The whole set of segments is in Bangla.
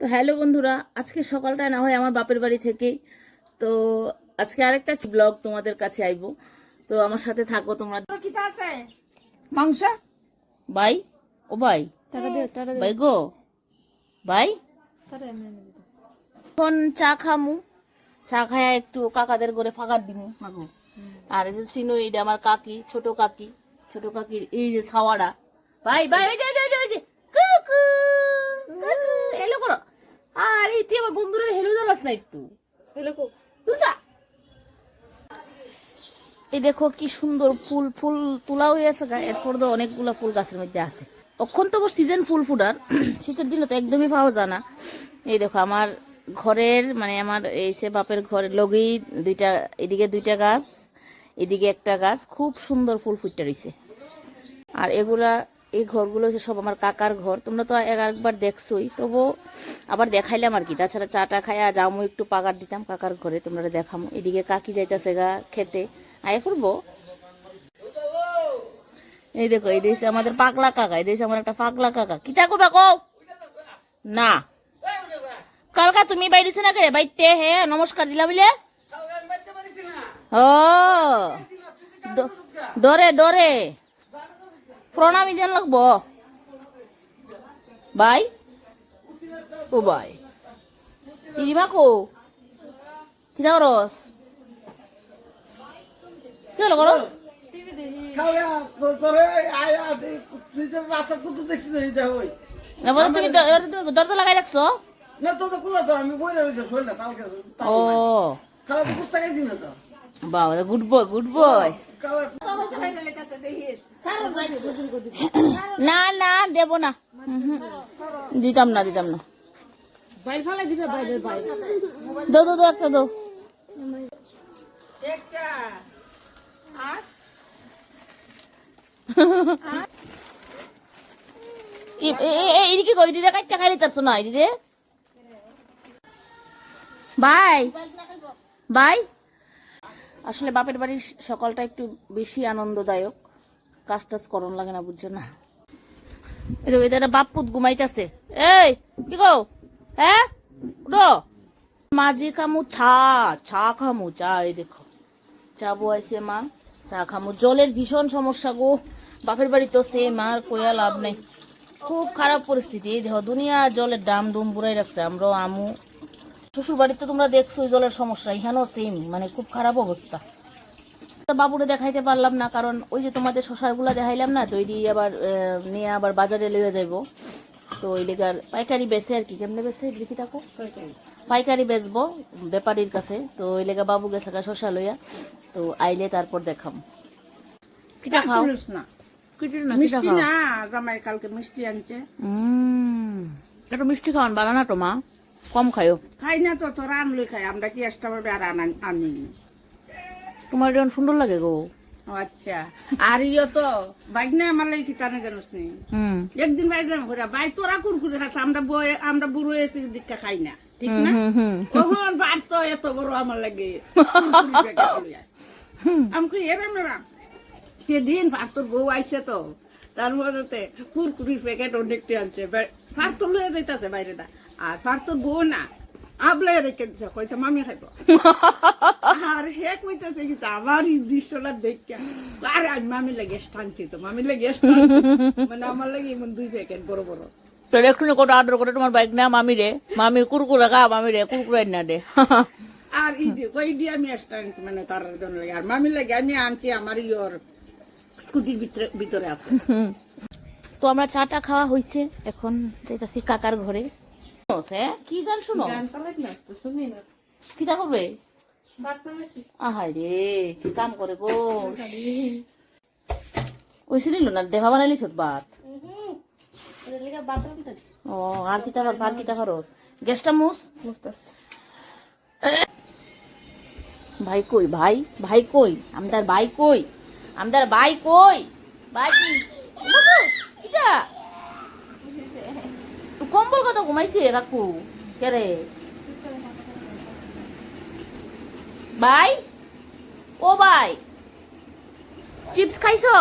তো হ্যালো বন্ধুরা আজকে সকালটা না হয় আমার বাপের বাড়ি থেকেই। তো আজকে আরেকটা ব্লগ তোমাদের কাছে আইবো। তো আমার সাথে থাকো তোমরা। মাংস? বাই ও বাই বাই গো? বাই এখন চা খামু। চা খায়া একটু কাকাদের করে ফাঁকার দিমু মাগো আর এই যে চিনো এইটা আমার কাকি ছোট কাকি। ছোট কাকির এই যে ছাওয়াটা ভাই ভাই ওই যে, ওই যে, ওই যে, কুকু, কুকু, এলো করো আর এই তুই আমার বন্ধুরা হেলো জানাস না একটু? হেলো এই দেখো কি সুন্দর ফুল ফুল তোলা হয়ে আছে এরপর তো অনেকগুলো ফুল গাছের মধ্যে আছে। তখন তো সিজন ফুল ফুটার। শীতের দিনে তো একদমই পাওয়া যায় না। এই দেখো আমার ঘরের মানে আমার এই সে বাপের ঘরের লগেই দুইটা এদিকে দুইটা গাছ এদিকে একটা গাছ। খুব সুন্দর ফুল ফুটতে রয়েছে আর এগুলা এই ঘরগুলো হচ্ছে সব আমার কাকার ঘর। তোমরা তো এক একবার দেখছোই। তবু আবার দেখাইলাম আর কি। তাছাড়া চাটা খাইয়া যামো একটু পাকার দিতাম কাকার ঘরে তোমরা দেখামো। এদিকে কাকি যাইতাছে গা খেতে। আয় পড়ব এই দেখো এই দেশে আমাদের পাগলা কাকা এই দেশে আমার একটা পাগলা কাকা। কি থাকো বেকো না। কালকা তুমি বাইরেছো না কে? বাইতে হে নমস্কার দিলা বলে ও। ডরে ডরে। প্রণামী যেন লাগবো বাই ও বাই ইরিমা কো কিতা করস কি হলো করস দরজা লাগাই রাখছো না তো তো কুলা তো আমি বইরে রইছে শোন না কালকে ও তো না তো বাবা গুড বয় গুড বয় কালা না না দেব না দিতাম না দিতাম না দো দো দো একটা দো এদিকে কই দিদি এদিকে বাই বাই আসলে বাপের বাড়ির সকালটা একটু বেশি আনন্দদায়ক কাজ টাজ করন লাগে না, বুঝছ না? এটা বাপুত ঘুমাইতেছে। এই, কি গো? হ্যাঁ? উঠো। মাঝি খামু চা চা খামু। চা, এই দেখো। চা বয়াইছে মা, চা খামু। জলের ভীষণ সমস্যা গো। বাপের বাড়ি তো সেম আর কোয়া লাভ নেই। খুব খারাপ পরিস্থিতি। দেখো, দুনিয়া জলের দাম দুম বুড়াই রাখছে। আমরা আমু। শ্বশুর বাড়িতে তোমরা দেখছ জলের সমস্যা। এখানেও সেম মানে খুব খারাপ অবস্থা। বাবুরে দেখাইতে পারলাম না কারণ ওই যে তোমাদের শশারগুলা দেখাইলাম না তো ওইটি আবার নিয়ে আবার বাজারে লইয়া যাইবো। তো ওই লেগার পাইকারি বেচে আর কি কেমনে বেচে দেখি থাকো পাইকারি। বেচবো ব্যাপারীর কাছে তো ওই লেগা বাবু গেছে শশা লইয়া তো আইলে তারপর দেখাম। কিটা খাও? না? মিষ্টি না জামাই কালকে মিষ্টি আনছে। উম, একটু মিষ্টি খাওয়ান বানানা তো মা কম খাইও খাই না তো তোরা আনলে খাই আমরা কি এক্সট্রা ভাবে আর আনি তোমার যেমন সুন্দর লাগে গো। আচ্ছা। আর ইয়ে তো বাইক না আমার লাগে কি টানে জানোস নি? হুম। একদিন বাইক না তোরা কুরকুরে খাচ্ছে আমরা বয়ে আমরা বুড়ো এসে দীক্ষা খাই না। ঠিক না? হুম হুম তো এত বড় আমার লাগে? এরম না সেদিন ফার্তর বউ আইছে তো তারপরে কুরকুরির প্যাকেট অনেকটি আনছে। ফার্তর লয়ে যাইতাছে বাইরে দা। আর ফার্তর বউ না আবলাই রেখে দিছে কইতে মামি খাইব। আর হে কইতাছে কি আমার এই দৃশ্যটা দেখা আরে আমি মামি লাগে টানছি তো মামি লাগে মানে আমার লাগে এমন দুই প্যাকেট বড় বড়। তো একটু কোটা অর্ডার করে তোমার বাইক না মামি রে? মামি কুরকুরে খা মামি রে কুরকুরে না দে। আর ইডি কই দি আমি স্ট্যান্ড মানে তার জন্য লাগে। আর মামি লাগে আমি আনটি আমার ইয়োর স্কুটির ভিতরে ভিতরে আছে। তো আমরা চাটা খাওয়া হয়েছে এখন যাইতাছি কাকার ঘরে। হ্যাঁ? কি গান শুনো কিটা করবে? আহাই রে কি কাম করে গো? ওইসিলি না? দেহা বানাইলি ছোট ভাত? ও আর কিতা খারস আর কিতা খারস গ্যাসটা মুস ভাই কই ভাই? ভাই কই? আমদার ভাই কই? আমদার ভাই কই? ভাই কম্বল কত ঘুমাইছে কাকু? কে ভাই ও ভাই চিপস খাইছো?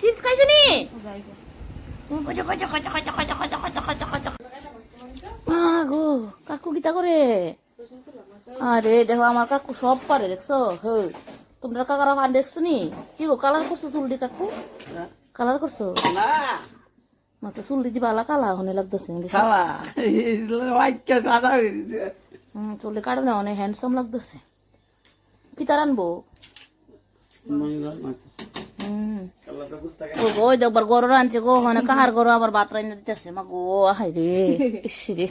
চিপস খাইছো নি? গো কাকু কিতা করে? আরে দেখো আমার কাকু সব পারে দেখছ? হ্যাঁ তোমরা কাকারা আর দেখছ নি? কি গো কালার করছ চুলটি কাকু? কালার করছ? মাত্র চুলটি দিবা আলা কালা হনে লাগতেছে চুলটি কাটবে কাটলে অনেক হ্যান্ডসাম লাগতেছে। হুম ও গো দেখবার গরু গো মানে কাহার গরু আবার ভাত রান্না দিতেছে মা গো হাই রে রে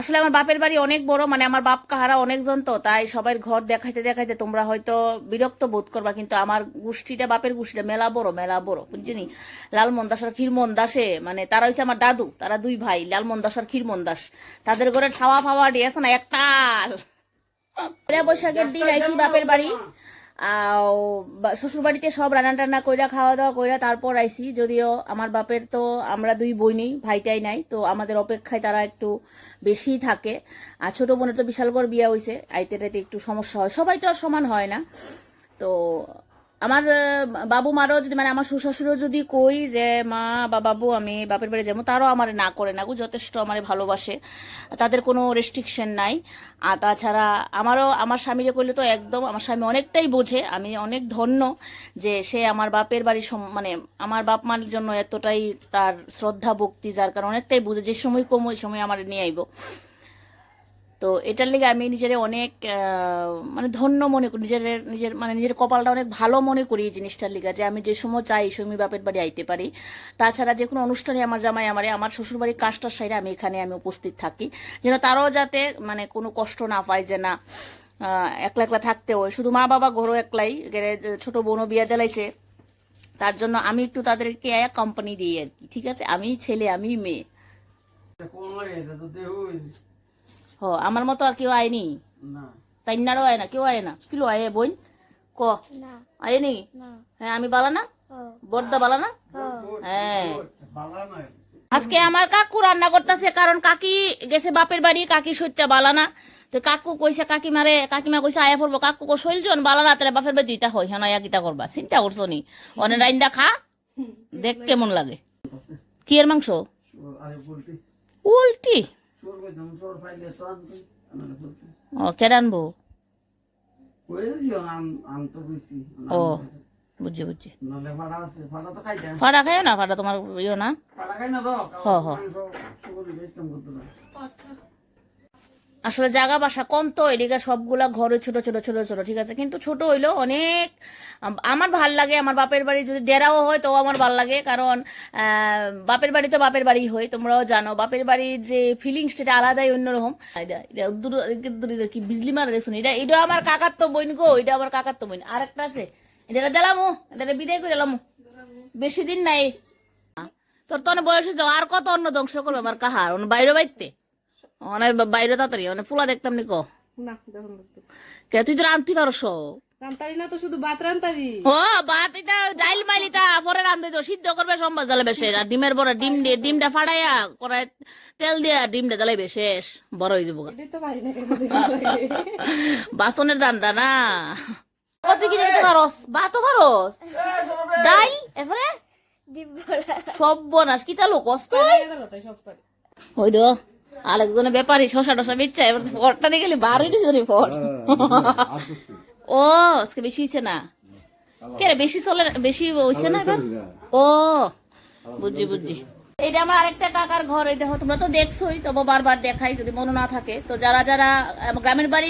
আসলে আমার বাপের বাড়ি অনেক বড় মানে আমার বাপ কাহারা অনেকজন তো তাই ঘর দেখাইতে দেখাইতে তোমরা হয়তো বিরক্ত বোধ করবা কিন্তু আমার গোষ্ঠীটা বাপের গোষ্ঠীটা মেলা বড় মেলা বড় বুঝছিনি লালমন দাস আর ক্ষীরমন দাসে মানে তারা হচ্ছে আমার দাদু তারা দুই ভাই লালমন দাস আর ক্ষীরমন দাস। তাদের ঘরের ছাওয়া ফাওয়া দিয়ে আছে না একটাল পয়লা বৈশাখের দিন আইসি বাপের বাড়ি। শ্বশুর বাড়িতে সব রান্না টান্না কইরা খাওয়া দাওয়া কইরা তারপর আইসি। যদিও আমার বাপের তো আমরা দুই বই নেই, ভাইটাই নাই, তো আমাদের অপেক্ষায় তারা একটু বেশি থাকে। আর ছোট বোনের তো বিশাল বড় বিয়া হইছে আইতে টাইতে একটু সমস্যা হয়। সবাই তো আর সমান হয় না। তো আমার বাবু মারও যদি মানে আমার শ্বশুরও যদি কই যে, মা বা বাবু, আমি বাপের বাড়ি যাব, তারও আমার না করে না যথেষ্ট আমার ভালোবাসে। তাদের কোনো রেস্ট্রিকশন নাই। আর তাছাড়া আমারও, আমার স্বামীকে করলে তো একদম, আমার স্বামী অনেকটাই বোঝে, আমি অনেক ধন্য যে সে আমার বাপের বাড়ির মানে আমার বাপ মার জন্য এতটাই তার শ্রদ্ধা ভক্তি যার কারণে অনেকটাই বোঝে যে সময় কম ওই সময় আমার নিয়ে আইব। তো এটার লেগে আমি নিজের অনেক মানে ধন্য মনে করি, নিজের নিজের মানে নিজের কপালটা অনেক ভালো মনে করি এই জিনিসটার লিগা, যে আমি যে সময় চাই সময় বাপের বাড়ি আইতে পারি। তাছাড়া যে কোনো অনুষ্ঠানে আমার জামাই আমারে, আমার শ্বশুর বাড়ির কাজটার সাইডে আমি এখানে আমি উপস্থিত থাকি। যেন তারাও যাতে মানে কোনো কষ্ট না পায় যে না একলা একলা থাকতে হয়। শুধু মা বাবা ঘরও একলাই ছোট বোনও বিয়া দিলাইছে। তার জন্য আমি একটু তাদেরকে এক কোম্পানি দিই আর কি, ঠিক আছে? আমি ছেলে, আমি মেয়ে। হ আমার মতো আর কেউ আয়নি? না। তাইনারও আয় না কেউ আয় না। কিলো আয় বোন? ক? আয় নি। হ্যাঁ আমি বালা না? বড়দা বালা না? হ্যাঁ। নয় আজকে আমার কাকু রান্না করতেছে কারণ কাকি গেছে বাপের বাড়ি কাকি সইটা বালা না। তো কাকু কইছে কাকি মারে কাকিমা কইছে আয়া পড়ব। কাকু কো শৈলজন বালা না তাহলে বাপের বাড়ি দুইটা হয়। হ্যাঁ কিতা করবা। চিন্তা করছ নি? অনেক রাইন্দা খা দেখ কেমন লাগে। কি এর মাংস উল্টি। ও কেডা আনব কই দিও আম আম তো কইছি। ও বুঝছি বুঝছি। নালে ফাড়া আছে ফাড়া তো খাইতে ফাটা খাইও না? ফাটা তোমার ইয়ে না? ফাড়া খাই হ, হ। সুগরি বেচতাম করতে না আসলে জায়গা, বাসা কম তো, এদিকে সবগুলা ঘরে ছোট ছোট ছোট ছোট, ঠিক আছে? কিন্তু ছোট হইলেও অনেক আমার ভালো লাগে, আমার বাপের বাড়ি যদি ডেরাও হয় তো আমার ভালো লাগে। কারণ বাপের বাড়ি তো বাপের বাড়ি হয়, তোমরাও জানো। বাপের বাড়ির যে ফিলিংস সেটা আলাদাই, অন্যরকম। কি বিজলি মারা দেখছ এটা এটা আমার কাকার তো বইন গো, এটা আমার কাকার তো বইন আর একটা আছে। এটা দিলামো এটা বিদায় করে দিলাম বেশি দিন নাই। তোর তো অনেক বয়স হয়েছে আর কত অন্য ধ্বংস করবে আমার কাহার? অন্য বাইরে বাইতে অনেক বাইরে তাড়াতাড়ি অনেক ফুলা দেখতাম নি ক? না দেখুন কে তুই তো রান্ধতে পারস। রান্তারি না তো শুধু ভাত রান্তারি ও বাত এটা ডাইল মাইলি তা পরে রান্ধতে তো সিদ্ধ করবে সম্বাস জ্বালাবে শেষ আর ডিমের বড় ডিম দিয়ে ডিমটা ফাটাইয়া করায় তেল দিয়া ডিমটা জ্বালাইবে শেষ বড় হয়ে যাব বাসনের রান্দা না। তুই কি দেখতে পারস? ভাতও পারস? ডাইল? এরপরে সব বনাস। কি তালো কষ্ট সব পারি ওই তো আরেকজনের ব্যাপারই শশা টসা বেচছে এবার ফটটা দিয়ে গেলি বার হইতেছে রে ফট ও আজকে বেশি হয়েছে না। কে বেশি চলে বেশি হয়েছে না এবার ও বুঝছি বুঝছি। এটা আমার আরেকটা কাকার ঘর এই দেখো তোমরা তো দেখছোই তবু বারবার দেখাই যদি মনে না থাকে। তো যারা যারা গ্রামের বাড়ি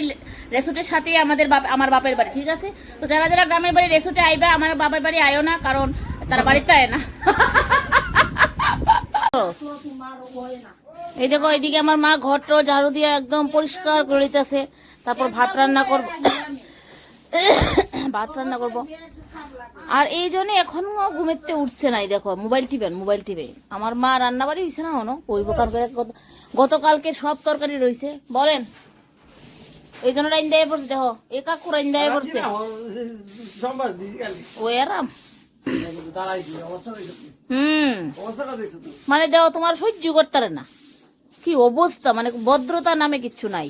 রেসোর্টের সাথেই আমাদের আমার বাপের বাড়ি ঠিক আছে? তো যারা যারা গ্রামের বাড়ি রেসোর্টে আইবে আমার বাপের বাড়ি আয়ো না কারণ তারা বাড়িতে আয় না। এই দেখো এইদিকে আমার মা ঘরটা ঝাড়ু দিয়ে একদম পরিষ্কার করে দিতেছে তারপর ভাত রান্না করব ভাত রান্না করব। আর এই জন্য এখনও ঘুমেতে উঠছে নাই দেখো মোবাইল টিপেন মোবাইল টিপে। আমার মা রান্না বাড়ি হয়েছে না হনো ওই প্রকার গতকালকে সব তরকারি রয়েছে বলেন এই জন্য রাইন দেয় পড়ছে দেখো এ কাকু রাইন দেয় পড়ছে ও এরাম। মানে দেও, তোমার সহ্য করতে না। কি অবস্থা? মানে ভদ্রতা নামে কিচ্ছু নাই।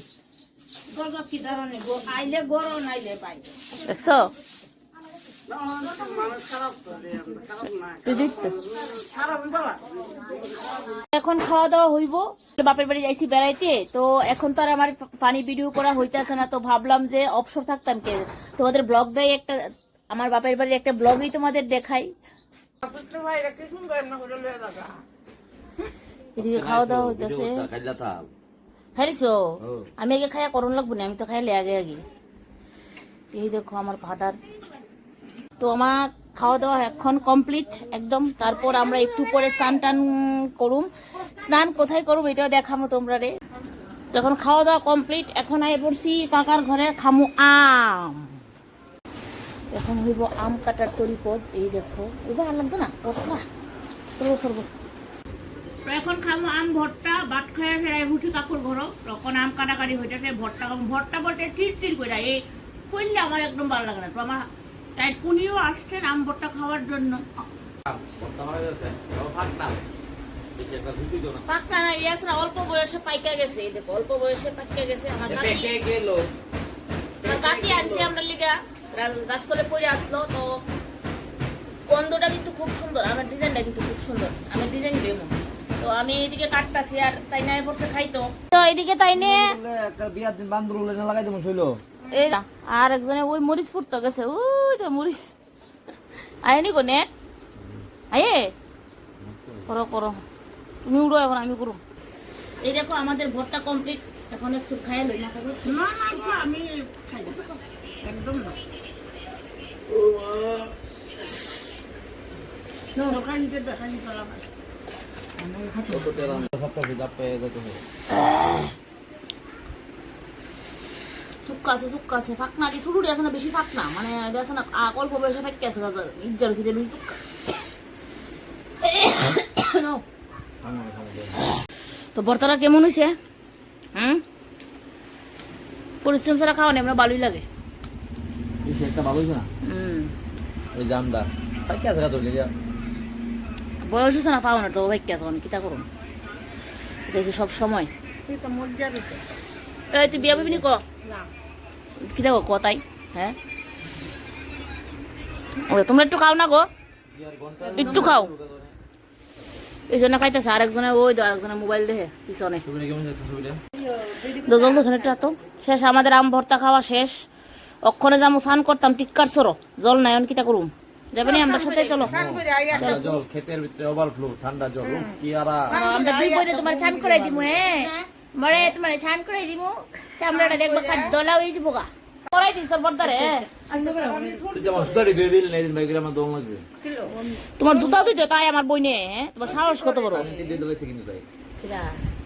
এখন খাওয়া দাওয়া হইব। বাপের বাড়ি যাইছি বেড়াইতে, তো এখন তো আর আমার পানি ভিডিও করা হইতেছে না, তো ভাবলাম যে অবসর থাকতাম কে? তোমাদের ব্লগটাই একটা আমার বাপের বাড়ির একটা ব্লগই তোমাদের দেখাই। এদিকে খাওয়া দাওয়া হইতেছে। খাইছো? আমি আগে খাইয়া করণ লাগবো না আমি তো খাইলে আগে আগে। এই দেখো আমার ফাদার। তো আমার খাওয়া দাওয়া এখন কমপ্লিট একদম। তারপর আমরা একটু পরে স্নান টান করুম। স্নান কোথায় করুম এটাও দেখামো তোমরা রে। যখন খাওয়া দাওয়া কমপ্লিট এখন আই পড়ছি কাকার ঘরে খামু আম। এখন হইব আম কাটার তরিপদ এই দেখো। ওই ভালো লাগতো না? পটলা সরবো সরবো। তো এখন খাব আম ভর্তা ভাত খাইয়া সেরাই উঠি কাকুর ঘর তখন আম কাটাকাটি হইতেছে ভর্তা ভর্তা বলতে টির টির করে এই করলে আমার একদম ভালো লাগে না। তো আমার তাই উনিও আসছেন আম ভর্তা খাওয়ার জন্য। পাক্কা না। ইয়াস না। অল্প বয়সে পাইকা গেছে। এই দেখো অল্প বয়সে পাইকা গেছে। আমার কাকি আমার কাকি আনছে আমরা লিগা। গাছতলে পড়ে আসলো তো কন্দটা কিন্তু খুব সুন্দর আমার ডিজাইনটা কিন্তু খুব সুন্দর আমি ডিজাইন দেবো। তো আমি এদিকে কাটতাছি আর তাই না পড়ছে খাইতো। তো এদিকে তাই নে বিয়ার দিন বান্দর উলে লাগাই দেবো শৈল। এই আর একজনে ওই মরিচ ফুটতে গেছে ওই তো মরিচ। আয়নি গো নে আয়ে। করো করো। তুমি উড়ো এখন আমি করো এই দেখো আমাদের ভর্তা কমপ্লিট এখন একটু খাই লই না না না আমি খাই একদম না। সুক্কা আছে সুক্কা আছে ফাঁকনা দি শুরু আছে না বেশি ফাঁকনা মানে আছে না আ, অল্প বয়সে ফাঁকে আছে গাছ ইজ্জার ছিল বেশি সুক্কা তো বর্তাটা কেমন হয়েছে হুম? পরিশ্রম ছাড়া খাওয়া নেই আমরা ভালোই লাগে। বেশি একটা ভালো হয়েছে না? ওই জামদার। তাই আছে তোর লিগা। বয়স হচ্ছে না পাও না তো ভাই কে আছে কিতা করুন দেখি সব সময়? তুই এই বিয়া পাবি ক? না। কিতা গো কথাই হ্যাঁ? ওরে তোমরা একটু খাও না গো। একটু খাও। এই জন্য খাইতেছে আরেকজনে ওই তো আরেকজনে মোবাইল দেখে পিছনে। দুজন দুজন একটু তো শেষ আমাদের আম ভর্তা খাওয়া শেষ। অক্ষণে যাব স্নান করতাম টিক্কার সরো। জল নাই অন কিতা করুম যাবেনি আমরা সাথে চলো। জল ক্ষেতের ভিতরে ওভারফ্লো ঠান্ডা জল উফ কি আরা। আমরা দুই বইনে তোমার ছান করে দিমু হ্যাঁ? মরে তোমার ছান করে দিমু। চামড়াটা দেখব লাও এই যাব গা। করাই দিস তোর বর্দারে দিলি দম লাগছে তোমার জুতাও দিতে তাই আমার বইনে হ্যাঁ? তোমার সাহস কত বড়?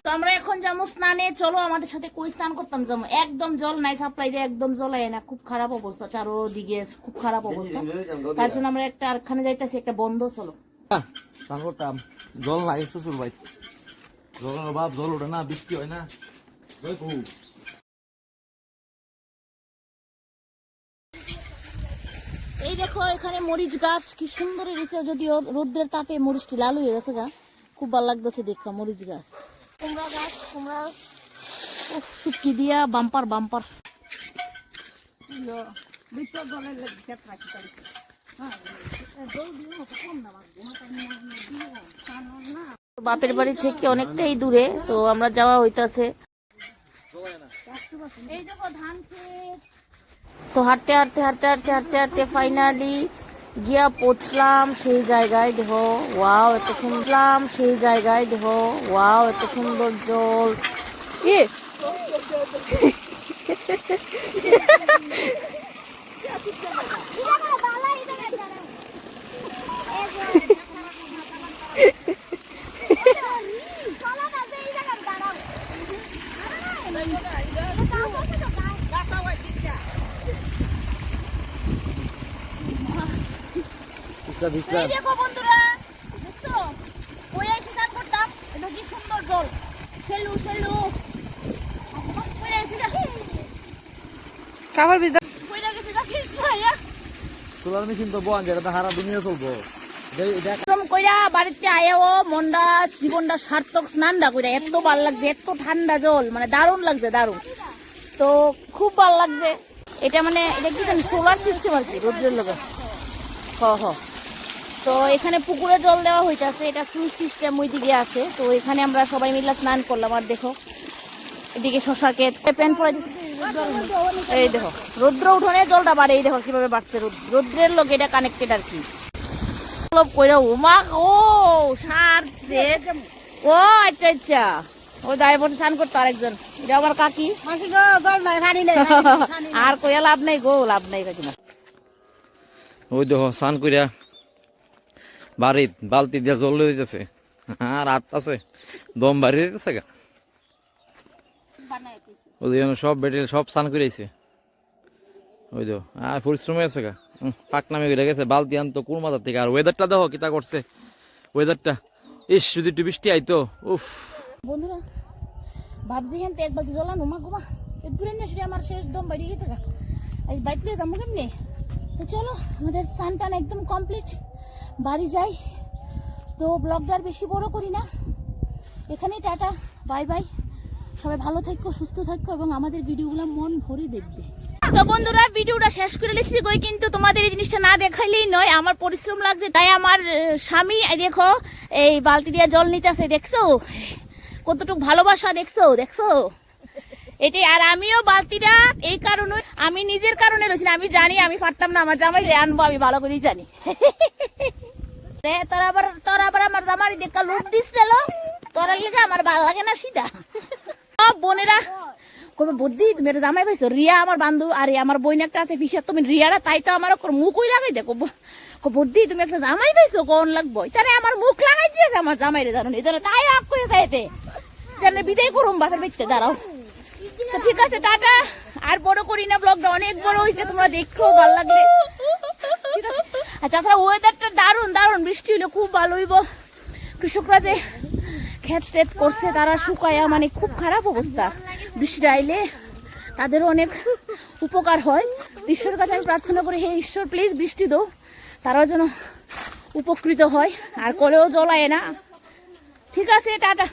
তো আমরা এখন যাব স্নানে। চলো আমাদের সাথে কই স্নান করতাম যাব? একদম জল নাই সাপ্লাই দিয়ে একদম জল আয় না। খুব খারাপ অবস্থা। চারোদিকে খুব খারাপ অবস্থা। তার জন্য আমরা একটা আরখানে যাইতেছি একটা বন্ধ চলো। স্নান করতাম। জল নাই শ্বশুর ভাই জলের অভাব জল ওঠে না বৃষ্টি হয় না। এই দেখো এখানে মরিচ গাছ কি সুন্দর হয়েছে যদিও রোদ্রের তাপে মরিচটি লাল হয়ে গেছে গা। খুব ভালো লাগতেছে দেখা মরিচ গাছ। কুমড়া গাছ কুমড়া শুটকি দিয়া বাম্পার বাম্পার। তাই? বাপের বাড়ি থেকে অনেকটাই দূরে তো আমরা যাওয়া হইতাছে। তো হাঁটতে হাঁটতে হাঁটতে হাঁটতে হাঁটতে হাঁটতে ফাইনালি গিয়া পৌঁছলাম সেই জায়গায় দেহ। ওয়াও, এত শুনলাম সেই জায়গায় দেহ। ওয়াও, এত সুন্দর জল। এ! ভিজলা ভিজলা এই দেখো বন্ধুরা দেখছ ওই আইসি স্নান করতাম এটা কি সুন্দর জল। সেলু সেলু। ওই আইসি খাবার বিজা ওই লাগেছে না প্লিজ ভাইয়া। সোলার মেশিন তো বোয়ান যেটা হারা দুনিয়া চলবো। কইরা বাড়িতে আয়াও মন্ডা জীবনটা সার্থক স্নানটা কইরা এত ভালো লাগছে এত ঠান্ডা জল মানে দারুণ লাগছে দারুণ। তো খুব ভালো লাগছে। এটা মানে এটা কি সোলার সিস্টেম আর কি রোদ্রের লগে। হ হ। তো এখানে পুকুরে জল দেওয়া হইতাছে এটা সুইচ সিস্টেম ওই দিকে আছে। তো এখানে আমরা সবাই মিলে স্নান করলাম আর দেখো এদিকে শশা ক্ষেত। প্যান্ট পরে দিছি। এই দেখো রৌদ্র উঠোনে জলটা বাড়ে এই দেখো কীভাবে বাড়ছে রৌদ্র- রৌদ্রের লোক এটা কানেক্টেড আর কি। কইরা ওমা ও সার ও আচ্ছা আচ্ছা। ও দায় বসে স্নান করতো আরেকজন। এটা আমার কাকি। আর কইয়া লাভ নাই গো লাভ নাই কাকিমা। ওই দেখো স্নান করিয়া বাড়িত বালতি দিয়া জল দিতেছে। আর আট আছে, দম বাড়ি দিতেছে গা। ওই সব বেটে সব স্নান করেছে ওই দেখো আর পরিশ্রমে আছে গা। পাক নামে গেলে গেছে, বালতি আনতো কোন মাথার থেকে। আর ওয়েদারটা দেখো কিতা করছে। ওয়েদারটা ইস, যদি একটু বৃষ্টি আইতো, উফ। বন্ধুরা, ভাবছি হেন এক বাকি জ্বলা নুমা গুমা এ দূরে না শুনে আমার শেষ দম বাড়িয়ে গেছে গা। বাইতে যাব কেমনি? তো চলো, আমাদের স্নান টান একদম কমপ্লিট বাড়ি যাই। তো ব্লগটা বেশি বড় করি না। এখানেই টাটা, বাই বাই। সবাই ভালো থাকো, সুস্থ থাকো এবং আমাদের ভিডিওগুলো মন ভরে দেখবে। তো বন্ধুরা, ভিডিওটা শেষ করে লিখছি কই কিন্তু তোমাদের এই জিনিসটা না দেখাইলেই নয়, আমার পরিশ্রম লাগছে, তাই আমার স্বামী দেখো, এই বালতি দিয়ে জল নিতেছে, দেখছ? কতটুকু ভালোবাসা, দেখছ? দেখছ? এটাই, আর আমিও বালতিটা, এই কারণে, আমি নিজের কারণে রয়েছি আমি জানি, আমি পারতাম না, আমার জামাই আনব, আমি ভালো করেই জানি। আমার ভালো লাগে না বুদ্ধি তুমি জামাই পাইছো? আর আমার বোন একটা আছে ফিসার তুমি রিয়ারা, তাই তো আমার মুখই লাগাই দেখো বুদ্ধি তুমি একটা জামাই পাইছো, কোন লাগবো? তারে আমার মুখ লাগাই দিয়েছে আমার জামাই রে জানো তাই আপ করে বিদায় করুম বাসার বেচতে দাঁড়াও। ঠিক আছে, টাটা। আর বড় করি না ব্লগটা অনেক বড় হয়েছে তোমরা দেখো, ভালো লাগলে। আর তাছাড়া ওয়েদারটা দারুণ দারুণ। বৃষ্টি হলে খুব ভালো হইব। কৃষকরা যে ক্ষেত টেত করছে, তারা শুকায়া মানে খুব খারাপ অবস্থা। বৃষ্টি আইলে তাদেরও অনেক উপকার হয়। ঈশ্বরের কাছে আমি প্রার্থনা করি, হে ঈশ্বর প্লিজ বৃষ্টি দাও। তারাও যেন উপকৃত হয়। আর কলেও জলায় না। ঠিক আছে, টাটা।